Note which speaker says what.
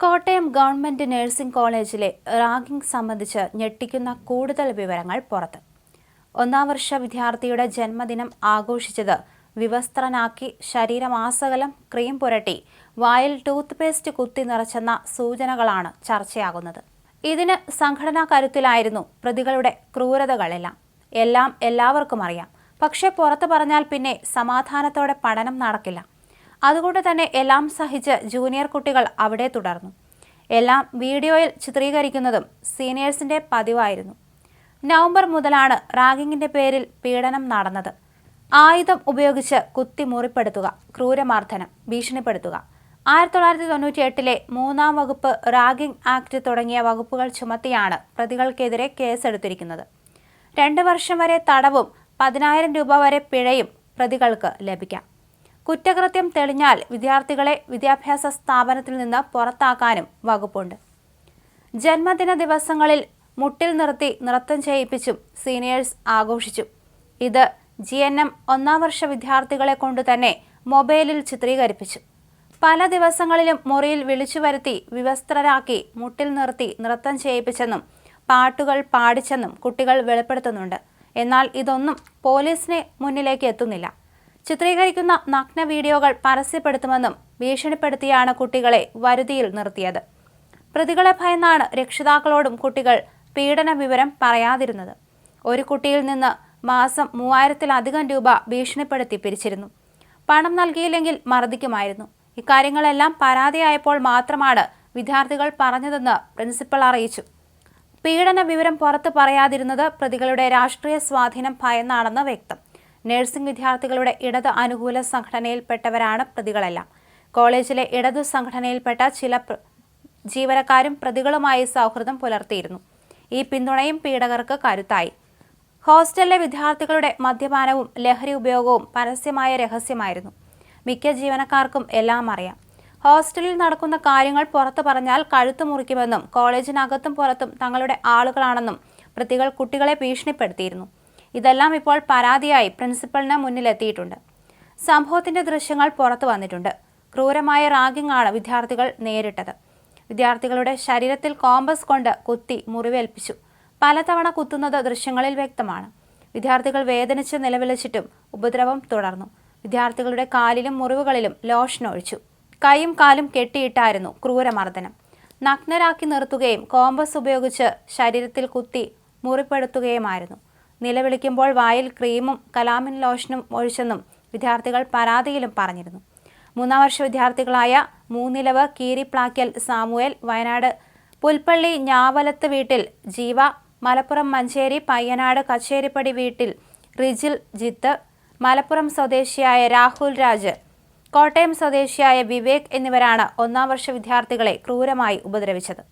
Speaker 1: Kottayam government nursing കോളേജിലെ ragging സംബന്ധിച്ച് ഞെട്ടിക്കുന്ന കൂടുതൽ വിവരങ്ങൾ പുറത്ത്. ഒന്നാം വർഷ വിദ്യാർത്ഥിയുടെ ജന്മദിനം ആഘോഷിച്ചത് വിവസ്ത്രനാക്കി ശരീരമാസകലം ക്രീം പുരട്ടി വായിൽ ടൂത്ത് പേസ്റ്റ് കുത്തി നിറച്ചെന്ന സൂചനകളാണ് ചർച്ചയാകുന്നത്. ഇതിന് സംഘടനാ കരുത്തിലായിരുന്നു പ്രതികളുടെ ക്രൂരതകളെല്ലാം. എല്ലാം എല്ലാവർക്കും അറിയാം. പക്ഷേ പുറത്തു പറഞ്ഞാൽ പിന്നെ സമാധാനത്തോടെ പഠനം നടക്കില്ല. അതുകൊണ്ട് തന്നെ എല്ലാം സഹിച്ച് ജൂനിയർ കുട്ടികൾ അവിടെ തുടർന്നു. എല്ലാം വീഡിയോയിൽ ചിത്രീകരിക്കുന്നതും സീനിയേഴ്സിന്റെ പതിവായിരുന്നു. നവംബർ മുതലാണ് റാഗിങ്ങിന്റെ പേരിൽ പീഡനം നടന്നത്. ആയുധം ഉപയോഗിച്ച് കുത്തി മുറിപ്പെടുത്തുക ക്രൂരമർദ്ദനം ഭീഷണിപ്പെടുത്തുക. ആയിരത്തി തൊള്ളായിരത്തി തൊണ്ണൂറ്റി എട്ടിലെ മൂന്നാം വകുപ്പ് റാഗിംഗ് ആക്ട് തുടങ്ങിയ വകുപ്പുകൾ ചുമത്തിയാണ് പ്രതികൾക്കെതിരെ കേസെടുത്തിരിക്കുന്നത്. രണ്ട് വർഷം വരെ തടവും പതിനായിരം രൂപ വരെ പിഴയും പ്രതികൾക്ക് ലഭിക്കാം. കുറ്റകൃത്യം തെളിഞ്ഞാൽ വിദ്യാർത്ഥികളെ വിദ്യാഭ്യാസ സ്ഥാപനത്തിൽ നിന്ന് പുറത്താക്കാനും വകുപ്പുണ്ട്. ജന്മദിന ദിവസങ്ങളിൽ മുട്ടിൽ നിർത്തി നൃത്തം ചെയ്യിപ്പിച്ചും സീനിയേഴ്സ് ആഘോഷിച്ചു. ഇത് ജി എൻ എം ഒന്നാം വർഷ വിദ്യാർത്ഥികളെ കൊണ്ട് തന്നെ മൊബൈലിൽ ചിത്രീകരിപ്പിച്ചു. പല ദിവസങ്ങളിലും മുറിയിൽ വിളിച്ചു വരുത്തി വിവസ്ത്രരാക്കി മുട്ടിൽ നിർത്തി നൃത്തം ചെയ്യിപ്പിച്ചെന്നും പാട്ടുകൾ പാടിച്ചെന്നും കുട്ടികൾ വെളിപ്പെടുത്തുന്നുണ്ട്. എന്നാൽ ഇതൊന്നും പോലീസിനെ മുന്നിലേക്ക് എത്തുന്നില്ല. ചിത്രീകരിക്കുന്ന നഗ്ന വീഡിയോകൾ പരസ്യപ്പെടുത്തുമെന്നും ഭീഷണിപ്പെടുത്തിയാണ് കുട്ടികളെ വരുതിയിൽ നിർത്തിയത്. പ്രതികളെ ഭയന്നാണ് രക്ഷിതാക്കളോടും കുട്ടികൾ പീഡന വിവരം പറയാതിരുന്നത്. ഒരു കുട്ടിയിൽ നിന്ന് മാസം മൂവായിരത്തിലധികം രൂപ ഭീഷണിപ്പെടുത്തി പിരിച്ചിരുന്നു. പണം നൽകിയില്ലെങ്കിൽ മർദ്ദിക്കുമായിരുന്നു ഇക്കാര്യങ്ങളെല്ലാം പരാതിയായപ്പോൾ മാത്രമാണ് വിദ്യാർത്ഥികൾ പറഞ്ഞതെന്ന് പ്രിൻസിപ്പൽ അറിയിച്ചു. പീഡന വിവരം പുറത്തു പറയാതിരുന്നത് പ്രതികളുടെ രാഷ്ട്രീയ സ്വാധീനം ഭയന്നാണെന്ന് വ്യക്തം. നഴ്സിംഗ് വിദ്യാർത്ഥികളുടെ ഇടത് അനുകൂല സംഘടനയിൽപ്പെട്ടവരാണ് പ്രതികളെല്ലാം. കോളേജിലെ ഇടതു സംഘടനയിൽപ്പെട്ട ചില ജീവനക്കാരും പ്രതികളുമായി സൗഹൃദം പുലർത്തിയിരുന്നു. ഈ പിന്തുണയും പീഡകർക്ക് കരുത്തായി. ഹോസ്റ്റലിലെ വിദ്യാർത്ഥികളുടെ മദ്യപാനവും ലഹരി ഉപയോഗവും പരസ്യമായ രഹസ്യമായിരുന്നു. മിക്ക ജീവനക്കാർക്കും എല്ലാം അറിയാം. ഹോസ്റ്റലിൽ നടക്കുന്ന കാര്യങ്ങൾ പുറത്തു പറഞ്ഞാൽ കഴുത്തു മുറിക്കുമെന്നും കോളേജിനകത്തും പുറത്തും തങ്ങളുടെ ആളുകളാണെന്നും പ്രതികൾ കുട്ടികളെ ഭീഷണിപ്പെടുത്തിയിരുന്നു. ഇതെല്ലാം ഇപ്പോൾ പരാതിയായി പ്രിൻസിപ്പലിന് മുന്നിലെത്തിയിട്ടുണ്ട്. സംഭവത്തിന്റെ ദൃശ്യങ്ങൾ പുറത്തു വന്നിട്ടുണ്ട്. ക്രൂരമായ റാഗിംഗ് ആണ് വിദ്യാർത്ഥികൾ നേരിട്ടത്. വിദ്യാർത്ഥികളുടെ ശരീരത്തിൽ കോമ്പസ് കൊണ്ട് കുത്തി മുറിവേൽപ്പിച്ചു. പലതവണ കുത്തുന്നത് ദൃശ്യങ്ങളിൽ വ്യക്തമാണ്. വിദ്യാർത്ഥികൾ വേദനിച്ച് നിലവിളിച്ചിട്ടും ഉപദ്രവം തുടർന്നു. വിദ്യാർത്ഥികളുടെ കാലിലും മുറിവുകളിലും ലോഷൻ ഒഴിച്ചു. കൈയും കാലും കെട്ടിയിട്ടായിരുന്നു ക്രൂരമർദ്ദനം. നഗ്നരാക്കി നിർത്തുകയും കോമ്പസ് ഉപയോഗിച്ച് ശരീരത്തിൽ കുത്തി മുറിപ്പെടുത്തുകയുമായിരുന്നു. നിലവിളിക്കുമ്പോൾ വായിൽ ക്രീമും കലാമിൻ ലോഷനും ഒഴിച്ചെന്നും വിദ്യാർത്ഥികൾ പരാതിയിലും പറഞ്ഞിരുന്നു. മൂന്നാം വർഷ വിദ്യാർത്ഥികളായ മൂന്നിലവ് കീരിപ്ലാക്കൽ സാമുവേൽ വയനാട് പുൽപ്പള്ളി ഞാവലത്ത് വീട്ടിൽ ജീവ മലപ്പുറം മഞ്ചേരി പയ്യനാട് കച്ചേരിപ്പടി വീട്ടിൽ റിജിൽ ജിത്ത് മലപ്പുറം സ്വദേശിയായ രാഹുൽ രാജ് കോട്ടയം സ്വദേശിയായ വിവേക് എന്നിവരാണ് ഒന്നാം വർഷ വിദ്യാർത്ഥികളെ ക്രൂരമായി ഉപദ്രവിച്ചത്.